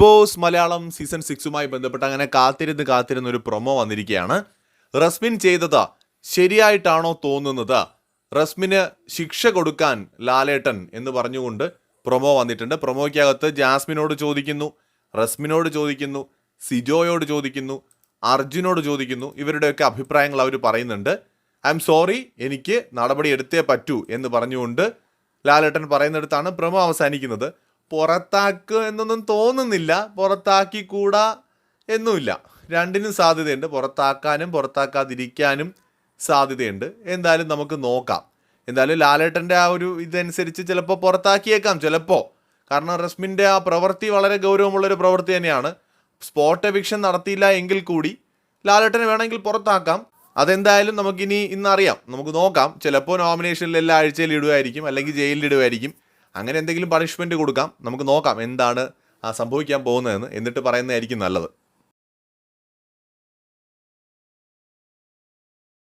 Boss Malayalam season സിക്സുമായി ബന്ധപ്പെട്ട് അങ്ങനെ കാത്തിരുന്ന് കാത്തിരുന്ന ഒരു പ്രൊമോ വന്നിരിക്കുകയാണ്. റസ്മിൻ ചെയ്തത് ശരിയായിട്ടാണോ തോന്നുന്നത്? റസ്മിന് ശിക്ഷ കൊടുക്കാൻ ലാലേട്ടൻ എന്ന് പറഞ്ഞുകൊണ്ട് പ്രൊമോ വന്നിട്ടുണ്ട്. പ്രൊമോയ്ക്കകത്ത് ജാസ്മിനോട് ചോദിക്കുന്നു റസ്മിനോട് ചോദിക്കുന്നു സിജോയോട് ചോദിക്കുന്നു അർജുനോട് ചോദിക്കുന്നു. ഇവരുടെയൊക്കെ അഭിപ്രായങ്ങൾ അവർ പറയുന്നുണ്ട്. ഐ എം സോറി എനിക്ക് നടപടി എടുത്തേ പറ്റൂ എന്ന് പറഞ്ഞുകൊണ്ട് ലാലേട്ടൻ പറയുന്നിടത്താണ് പ്രൊമോ അവസാനിക്കുന്നത്. പുറത്താക്കുക എന്നൊന്നും തോന്നുന്നില്ല. പുറത്താക്കിക്കൂടാ എന്നുമില്ല. രണ്ടിനും സാധ്യതയുണ്ട്. പുറത്താക്കാനും പുറത്താക്കാതിരിക്കാനും സാധ്യതയുണ്ട്. എന്തായാലും നമുക്ക് നോക്കാം. എന്തായാലും ലാലേട്ടന്റെ ആ ഒരു ഇതനുസരിച്ച് ചിലപ്പോൾ പുറത്താക്കിയേക്കാം ചിലപ്പോൾ കാരണം റസ്മിന്റെ ആ പ്രവൃത്തി വളരെ ഗൗരവമുള്ളൊരു പ്രവൃത്തി തന്നെയാണ്. സ്പോട്ട് എവിക്ഷൻ നടത്തിയില്ല എങ്കിൽ കൂടി ലാലേട്ടനെ വേണമെങ്കിൽ പുറത്താക്കാം. അതെന്തായാലും നമുക്കിനി ഇന്നറിയാം. നമുക്ക് നോക്കാം. ചിലപ്പോൾ നോമിനേഷനിൽ എല്ലാ ആഴ്ചയിൽ ഇടുമായിരിക്കും അല്ലെങ്കിൽ ജയിലിൽ ഇടുമായിരിക്കും അങ്ങനെ എന്തെങ്കിലും പണിഷ്മെന്റ് കൊടുക്കാം. നമുക്ക് നോക്കാം എന്താണ് സംഭവിക്കാൻ പോകുന്നതെന്ന്. എന്നിട്ട് പറയുന്നതായിരിക്കും നല്ലത്.